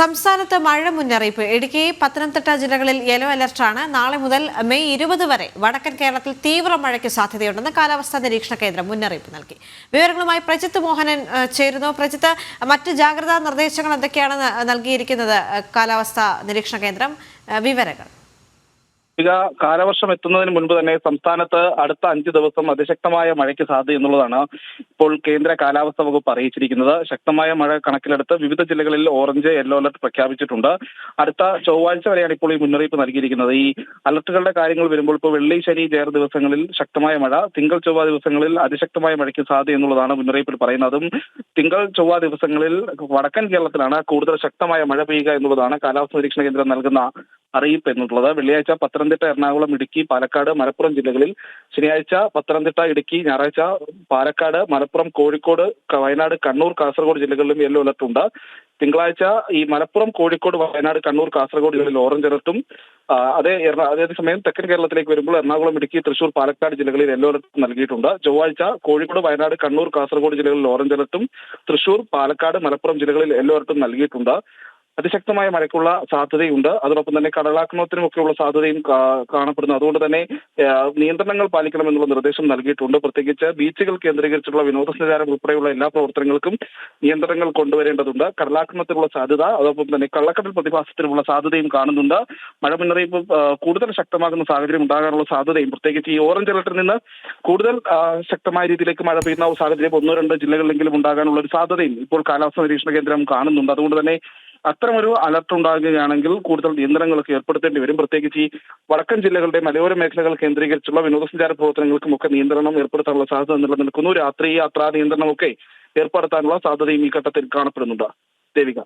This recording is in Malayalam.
സംസ്ഥാനത്ത് മഴ മുന്നറിയിപ്പ്. ഇടുക്കി പത്തനംതിട്ട ജില്ലകളിൽ യെല്ലോ അലർട്ടാണ് നാളെ മുതൽ മെയ് ഇരുപത് വരെ വടക്കൻ കേരളത്തിൽ തീവ്ര മഴയ്ക്ക് സാധ്യതയുണ്ടെന്ന് കാലാവസ്ഥാ നിരീക്ഷണ കേന്ദ്രം മുന്നറിയിപ്പ് നൽകി. വിവരങ്ങളുമായി പ്രജിത്ത് മോഹനൻ ചേരുന്നു. പ്രജിത്ത് മറ്റ് ജാഗ്രതാ നിർദ്ദേശങ്ങൾ എന്തൊക്കെയാണ് നൽകിയിരിക്കുന്നത് കാലാവസ്ഥാ നിരീക്ഷണ കേന്ദ്രം? വിവരങ്ങൾ. ഇക കാലവർഷം എത്തുന്നതിന് മുൻപ് തന്നെ സംസ്ഥാനത്ത് അടുത്ത അഞ്ച് ദിവസം അതിശക്തമായ മഴയ്ക്ക് സാധ്യത എന്നുള്ളതാണ് ഇപ്പോൾ കേന്ദ്ര കാലാവസ്ഥ വകുപ്പ് അറിയിച്ചിരിക്കുന്നത്. ശക്തമായ മഴ കണക്കിലെടുത്ത് വിവിധ ജില്ലകളിൽ ഓറഞ്ച് യെല്ലോ അലർട്ട് പ്രഖ്യാപിച്ചിട്ടുണ്ട്. അടുത്ത ചൊവ്വാഴ്ച വരെയാണ് ഇപ്പോൾ ഈ മുന്നറിയിപ്പ് നൽകിയിരിക്കുന്നത്. ഈ അലർട്ടുകളുടെ കാര്യങ്ങൾ വരുമ്പോൾ ഇപ്പോൾ വെള്ളി ശനി ഞായർ ദിവസങ്ങളിൽ ശക്തമായ മഴ തിങ്കൾ ചൊവ്വ ദിവസങ്ങളിൽ അതിശക്തമായ മഴയ്ക്ക് സാധ്യത എന്നുള്ളതാണ് മുന്നറിയിപ്പിൽ പറയുന്നതും. തിങ്കൾ ചൊവ്വ ദിവസങ്ങളിൽ വടക്കൻ കേരളത്തിലാണ് കൂടുതൽ ശക്തമായ മഴ പെയ്യുക എന്നുള്ളതാണ് കാലാവസ്ഥാ നിരീക്ഷണ കേന്ദ്രം നൽകുന്ന അറിയിപ്പ് എന്നുള്ളത് വെള്ളിയാഴ്ച പത്തനംതിട്ട എറണാകുളം ഇടുക്കി പാലക്കാട് മലപ്പുറം ജില്ലകളിൽ ശനിയാഴ്ച പത്തനംതിട്ട ഇടുക്കി ഞായറാഴ്ച പാലക്കാട് മലപ്പുറം കോഴിക്കോട് വയനാട് കണ്ണൂർ കാസർഗോഡ് ജില്ലകളിലും യെല്ലോ അലർട്ട് ഉണ്ട്. തിങ്കളാഴ്ച ഈ മലപ്പുറം കോഴിക്കോട് വയനാട് കണ്ണൂർ കാസർഗോഡ് ജില്ലകളിൽ ഓറഞ്ച് അലർട്ടും. അതേ അതേസമയം തെക്കൻ കേരളത്തിലേക്ക് വരുമ്പോൾ എറണാകുളം ഇടുക്കി തൃശൂർ പാലക്കാട് ജില്ലകളിൽ യെല്ലോ അലർട്ട് നൽകിയിട്ടുണ്ട്. ചൊവ്വാഴ്ച കോഴിക്കോട് വയനാട് കണ്ണൂർ കാസർഗോഡ് ജില്ലകളിൽ ഓറഞ്ച് അലർട്ടും. തൃശൂർ പാലക്കാട് മലപ്പുറം ജില്ലകളിൽ യെല്ലോ അലർട്ടും നൽകിയിട്ടുണ്ട്. അതിശക്തമായ മഴയ്ക്കുള്ള സാധ്യതയുണ്ട്. അതോടൊപ്പം തന്നെ കടലാക്രമണത്തിനുമൊക്കെയുള്ള സാധ്യതയും കാണപ്പെടുന്നു. അതുകൊണ്ട് തന്നെ നിയന്ത്രണങ്ങൾ പാലിക്കണമെന്നുള്ള നിർദ്ദേശം നൽകിയിട്ടുണ്ട്. പ്രത്യേകിച്ച് ബീച്ചുകൾ കേന്ദ്രീകരിച്ചുള്ള വിനോദസഞ്ചാരം ഉൾപ്പെടെയുള്ള എല്ലാ പ്രവർത്തനങ്ങൾക്കും നിയന്ത്രണങ്ങൾ കൊണ്ടുവരേണ്ടതുണ്ട്. കടലാക്രമണത്തിനുള്ള സാധ്യത അതോടൊപ്പം തന്നെ കള്ളക്കടൽ പ്രതിഭാസത്തിനുള്ള സാധ്യതയും കാണുന്നുണ്ട്. മഴ മുന്നറിയിപ്പ് കൂടുതൽ ശക്തമാകുന്ന സാഹചര്യം ഉണ്ടാകാനുള്ള സാധ്യതയും പ്രത്യേകിച്ച് ഈ ഓറഞ്ച് അലർട്ടിൽ നിന്ന് കൂടുതൽ ശക്തമായ രീതിയിലേക്ക് മഴ പെയ്യുന്ന സാഹചര്യം ഒന്നോ രണ്ടോ ജില്ലകളിലെങ്കിലും ഉണ്ടാകാനുള്ള ഒരു സാധ്യതയും ഇപ്പോൾ കാലാവസ്ഥാ നിരീക്ഷണ കേന്ദ്രം കാണുന്നുണ്ട്. അതുകൊണ്ട് തന്നെ അത്തരമൊരു അലർട്ട് ഉണ്ടാകുകയാണെങ്കിൽ കൂടുതൽ നിയന്ത്രണങ്ങളൊക്കെ ഏർപ്പെടുത്തേണ്ടി വരും. പ്രത്യേകിച്ച് ഈ വടക്കൻ ജില്ലകളുടെ മലയോര മേഖലകൾ കേന്ദ്രീകരിച്ചുള്ള വിനോദസഞ്ചാര പ്രവർത്തനങ്ങൾക്കും ഒക്കെ നിയന്ത്രണം ഏർപ്പെടുത്താനുള്ള സാധ്യത നിലനിൽക്കുന്നു. രാത്രി യാത്രാ നിയന്ത്രണമൊക്കെ ഏർപ്പെടുത്താനുള്ള സാധ്യതയും ഈ ഘട്ടത്തിൽ കാണപ്പെടുന്നുണ്ട്. ദേവിക.